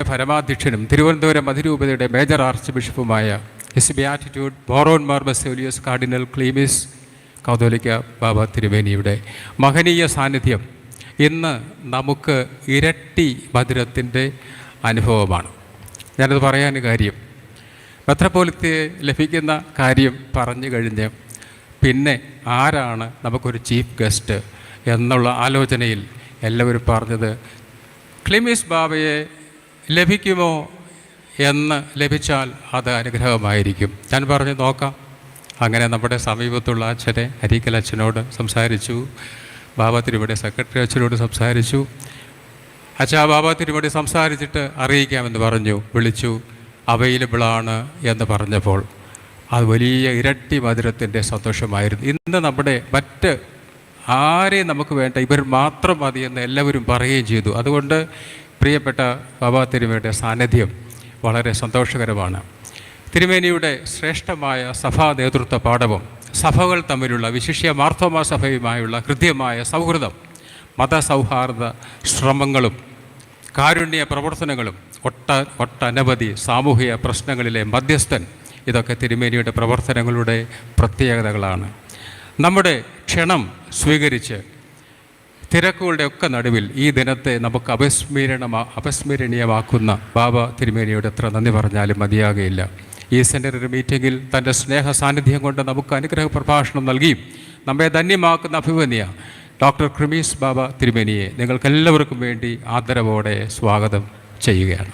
പരമാധ്യക്ഷനും തിരുവനന്തപുരം അതിരൂപതയുടെ major arch ബിഷപ്പുമായ എസ് ബി ആറ്റിറ്റ്യൂഡ് ബോറോൺ മാർ ബസേലിയസ് കാർഡിനൽ ക്ലീമിസ് കൗതോലിക്ക ബാബ തിരുവേനിയുടെ മഹനീയ സാന്നിധ്യം ഇന്ന് നമുക്ക് ഇരട്ടി മധുരത്തിന്റെ അനുഭവമാണ്. ഞാനത് പറയാൻ കാര്യം. മെത്രപ്പോലിത്തെ ലഭിക്കുന്ന കാര്യം പറഞ്ഞു കഴിഞ്ഞ് പിന്നെ ആരാണ് നമുക്കൊരു ചീഫ് ഗസ്റ്റ് എന്നുള്ള ആലോചനയിൽ എല്ലാവരും പറഞ്ഞത് ക്ലിമിസ് ബാബയെ ലഭിക്കുമോ എന്ന് ലഭിച്ചാൽ അത് അനുഗ്രഹമായിരിക്കും. ഞാൻ പറഞ്ഞു നോക്കാം. അങ്ങനെ നമ്മുടെ സമീപത്തുള്ള അച്ഛനെ അരീക്കൽ അച്ഛനോട് സംസാരിച്ചു. ബാബ തിരുവടി സെക്രട്ടറി അച്ഛനോട് സംസാരിച്ചു. അച്ഛാ ബാബ തിരുവടി സംസാരിച്ചിട്ട് അറിയിക്കാമെന്ന് പറഞ്ഞു. വിളിച്ചു. അവൈലബിളാണ് എന്ന് പറഞ്ഞപ്പോൾ അത് വലിയ ഇരട്ടി മധുരത്തിന്റെ സന്തോഷമായിരുന്നു. ഇന്ന് നമ്മുടെ മറ്റ് ആരെയും നമുക്ക് വേണ്ട ഇവർ മാത്രം മതിയെന്ന് എല്ലാവരും പറയുകയും ചെയ്തു. അതുകൊണ്ട് പ്രിയപ്പെട്ട ബാബാ തിരുമയുടെ സാന്നിധ്യം വളരെ സന്തോഷകരമാണ്. തിരുമേനിയുടെ ശ്രേഷ്ഠമായ സഭാ നേതൃത്വ പാഠവും സഭകൾ തമ്മിലുള്ള വിശിഷ്യ മാർത്തോമാ സഭയുമായുള്ള ഹൃദ്യമായ സൗഹൃദം മതസൗഹാർദ്ദ ശ്രമങ്ങളും കാരുണ്യ പ്രവർത്തനങ്ങളും ഒട്ട ഒട്ടനവധി സാമൂഹിക പ്രശ്നങ്ങളിലെ മധ്യസ്ഥൻ ഇതൊക്കെ തിരുമേനിയുടെ പ്രവർത്തനങ്ങളുടെ പ്രത്യേകതകളാണ്. നമ്മുടെ ക്ഷണം സ്വീകരിച്ച് തിരക്കുകളുടെ ഒക്കെ നടുവിൽ ഈ ദിനത്തെ നമുക്ക് അപസ്മരണമാ അപസ്മരണീയമാക്കുന്ന ബാബ തിരുമേനിയോട് എത്ര നന്ദി പറഞ്ഞാലും മതിയാകുകയില്ല ഈ സെന്ററി മീറ്റിങ്ങിൽ തന്റെ സ്നേഹ സാന്നിധ്യം കൊണ്ട് നമുക്ക് അനുഗ്രഹ പ്രഭാഷണം നൽകിയും നമ്മെ ധന്യമാക്കുന്ന അഭിമന്യ. ഡോക്ടർ ക്രിമീസ് ബാബ തിരുമേനിയെ നിങ്ങൾക്കെല്ലാവർക്കും വേണ്ടി ആദരവോടെ സ്വാഗതം ചെയ്യുകയാണ്.